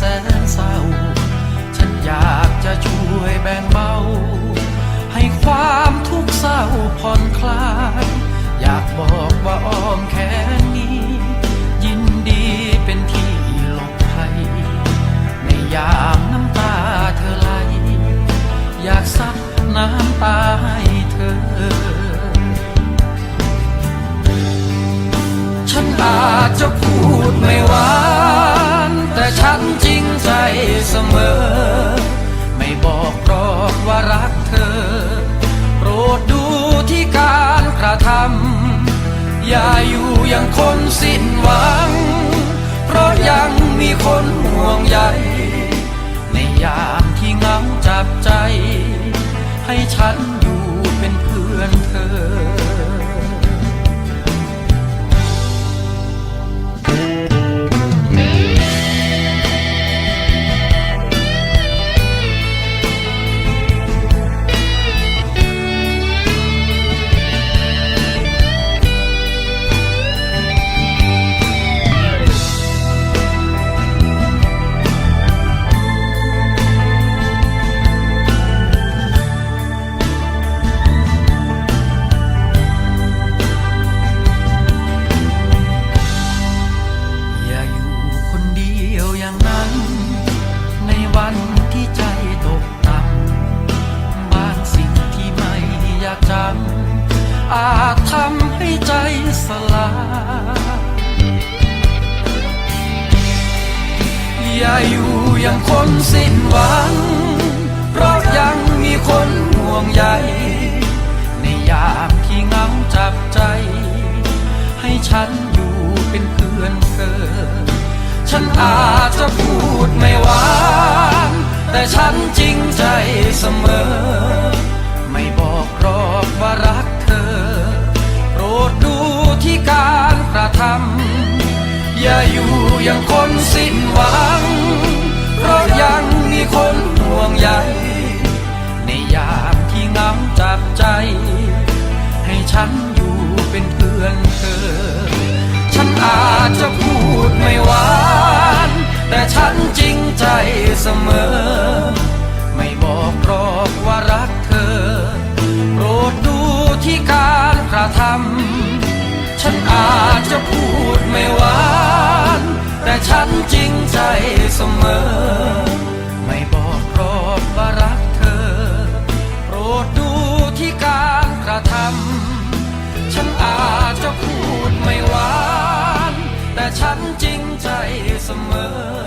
แสนเศร้า ฉันอยากจะช่วยแบ่งเบา ให้ความทุกข์เศร้าผ่อนคลาย อยากบอกว่าอ้อมแขนนี้ ยินดีเป็นที่หลบภัย ในยามน้ำตาเธอไหล อยากซับน้ำตาให้เธอฉันอาจจะพูดไม่หวานแต่ฉันจ เสมอ ไม่บอกหรอกว่ารักเธอ โปรดดูที่การกระทำอย่าอยู่อย่างคนสิ้นหวัง เพราะยังมีคนห่วงใยในยามที่เหงาจับใจ ให้ฉันอยู่เป็นเพื่อนเธอ วอย่างนั้น ในวันที่ใจตกต่ำบางสิ่งที่ไม่อยากจำอาจทำให้ใจสลายอย่าอยู่อย่างคนสิ้นหวัง เพราะยังมีคน ฉันอาจจะพูดไม่หวาน แต่ฉันจริงใจเสมอ ไม่บอกรอบว่ารักเธอ โปรดดูที่การกระทำอย่าอยู่อย่างคนสิ้นหวัง เพราะยังมีคน จริงใจเสมอ ไม่บอกรอบว่ารักเธอโรดดูที่การกระทำฉันอาจจะพูดไม่หวาน แต่ฉันจริงใจเสมอ